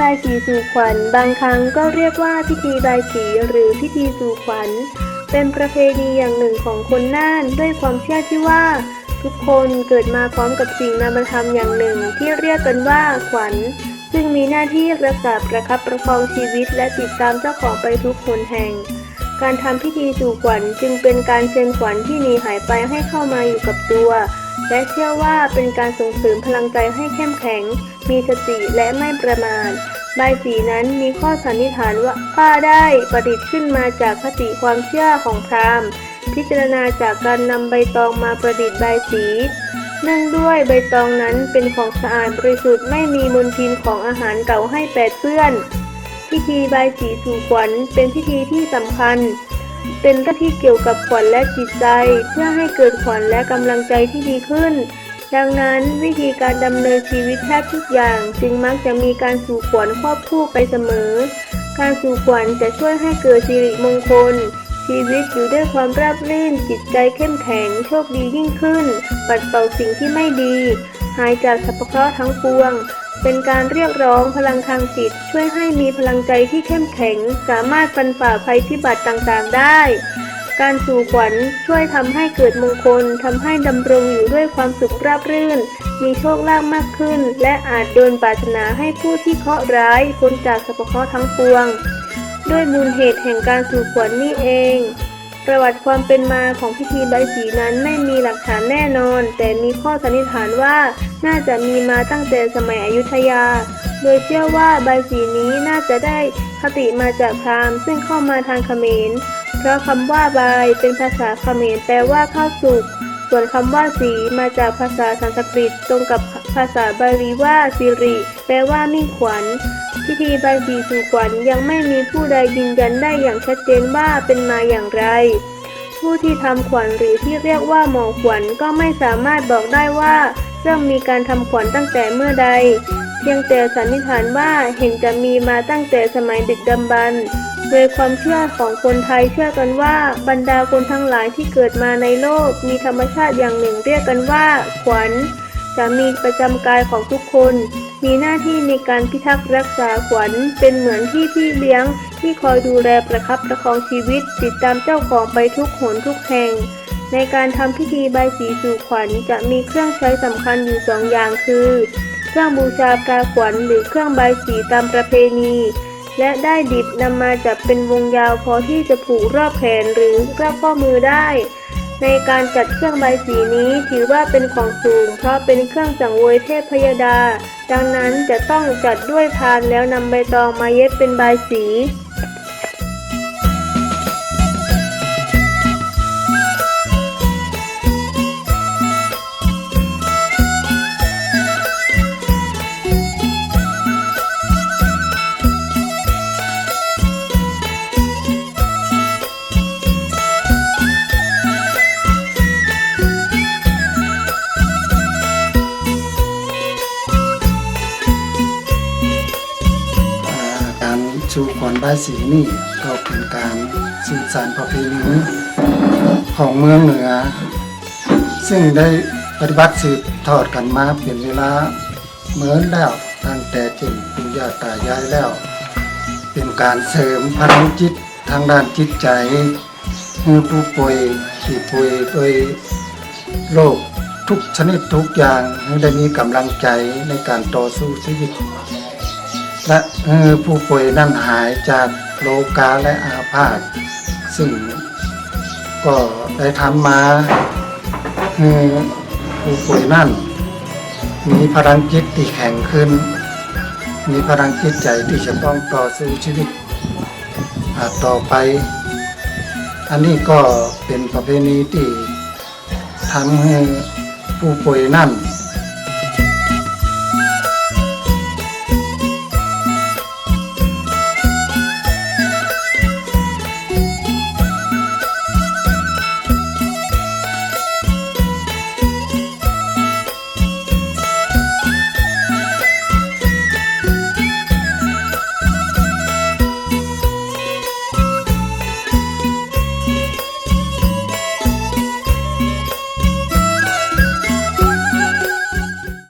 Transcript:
บายสีสู่ขวัญ บางครั้งก็เรียกว่าพิธีบายสีหรือพิธีสู่ขวัญ เป็นประเพณีอย่างหนึ่งของคนน่านด้วยความเชื่อที่ว่า ทุกคนเกิดมาพร้อมกับสิ่งนามธรรมอย่างหนึ่ง ที่เรียกกันว่าขวัญ ซึ่งมีหน้าที่รักษาประคับประคองชีวิต และติดตามเจ้าของไปทุกหนแห่ง การทำพิธีสู่ขวัญจึงเป็นการเชิญขวัญที่หนีหายไปให้เข้ามาอยู่กับตัวและเชื่อว่าเป็นการส่งเสริมพลังใจให้เข้มแข็ง มีสติและไม่ประมาท ใบสีนั้นมีข้อสันนิษฐานว่าป้าได้ประดิษฐ์ขึ้นมาจากคติความเชื่อของพราหมณ์ พิจารณาจากการนำใบตองมาประดิษฐ์ใบสีเนื่องด้วยใบตองนั้นเป็นของสะอาดบริสุทธิ์ไม่มีมลทินของอาหารเก่าให้แปดเปื้อน พิธีใบสีสู่ขวัญเป็นพิธีที่สำคัญ เป็นหน้าที่เกี่ยวกับขวัญและจิตใจ เพื่อให้เกิดขวัญและกำลังใจที่ดีขึ้น ดังนั้นวิธีการดำเนินชีวิตแทบทุกอย่างจึงมักจะมีการสู่ขวัญควบคู่ไปเสมอ การสู่ขวัญจะช่วยให้เกิดสิริมงคล ชีวิตอยู่ด้วยความราบรื่น จิตใจเข้มแข็งโชคดียิ่งขึ้น ปัดเป่าสิ่งที่ไม่ดี หายจากสัพเคราะห์ทั้งปวง เป็นการเรียกร้องพลังทางจิต ช่วยให้มีพลังใจที่เข้มแข็ง สามารถฟันฝ่าภัยพิบัติต่างๆได้ การสู่ขวัญช่วยทำให้เกิดมงคลทำให้ดำรงอยู่ด้วยความสุขราบรื่น มีโชคลาภมากขึ้น และอาจโดนปรารถนาให้ผู้ที่เคราะห์ร้ายพ้นจากสัพพเคราะห์ทั้งปวง ด้วยมูลเหตุแห่งการสู่ขวัญนี่เองประวัติความเป็นมาของพิธีใบสีนั้นไม่มีหลักฐานแน่นอน แต่มีข้อสันนิษฐานว่าน่าจะมีมาตั้งแต่สมัยอยุธยา โดยเชื่อว่าใบสีนี้น่าจะได้คติมาจากพราหมณ์ซึ่งเข้ามาทางเขมร เพราะคำว่าบายเป็นภาษาเขมรแปลว่าข้าวสุก ส่วนคำว่าสีมาจากภาษาสันสกฤตตรงกับภาษาบาลีว่าสิริ แปลว่ามิ่งขวัญ พิธีบายสีสู่ขวัญยังไม่มีผู้ใดยืนยันได้อย่างชัดเจนว่าเป็นมาอย่างไร ผู้ที่ทำขวัญหรือที่เรียกว่าหมอขวัญก็ไม่สามารถบอกได้ว่าเริ่มมีการทำขวัญตั้งแต่เมื่อใด เพียงแต่สันนิษฐานว่าเห็นจะมีมาตั้งแต่สมัยดึกดำบรร โดยความเชื่อของคนไทยเชื่อกันว่า บรรดาคนทั้งหลายที่เกิดมาในโลก มีธรรมชาติอย่างหนึ่งเรียกกันว่า ขวัญจะมีประจำกายของทุกคน มีหน้าที่ในการพิทักษ์รักษาขวัญ เป็นเหมือนที่พี่เลี้ยง ที่คอยดูแลประคับประคองชีวิต ติดตามเจ้าของไปทุกหนทุกแห่ง ในการทำพิธีใบสีสู่ขวัญจะมีเครื่องใช้สำคัญอยู่สองอย่างคือ เครื่องบูชาปลาขวัญหรือเครื่องใบสีตามประเพณี และได้ดิบนำมาจับเป็นวงยาวพอที่จะผูกรอบแขนหรือรอบข้อมือได้ ในการจัดเครื่องใบสีนี้ถือว่าเป็นของสูง เพราะเป็นเครื่องสังเวยเทพพยดา ดังนั้นจะต้องจัดด้วยพานแล้วนำใบตองมาเย็บเป็นใบสี ชูขวัญใบายสีนี่ก็เป็นการสืบสานประเพณีของเมืองเหนือ ซึ่งได้ปฏิบัติสืบทอดกันมาเป็นเวลาเหมือนแล้วตั้งแต่เจนปู่ย่าตายายแล้ว เป็นการเสริมพลังจิตทางด้านจิตใจให้ผู้ป่วยที่ป่วยด้วยโรคทุกชนิดทุกอย่างให้ได้มีกำลังใจในการต่อสู้ชีวิต และผู้ป่วยนั้นหายจากโรคกาและอาพาธซึ่งก็ได้ทำมาผู้ป่วยนั่น มีพลังจิตที่แข็งขึ้น มีพลังจิตใจที่จะต้องต่อสู้ชีวิตต่อไป อันนี้ก็เป็นประเพณีที่ทำให้ผู้ป่วยนั่น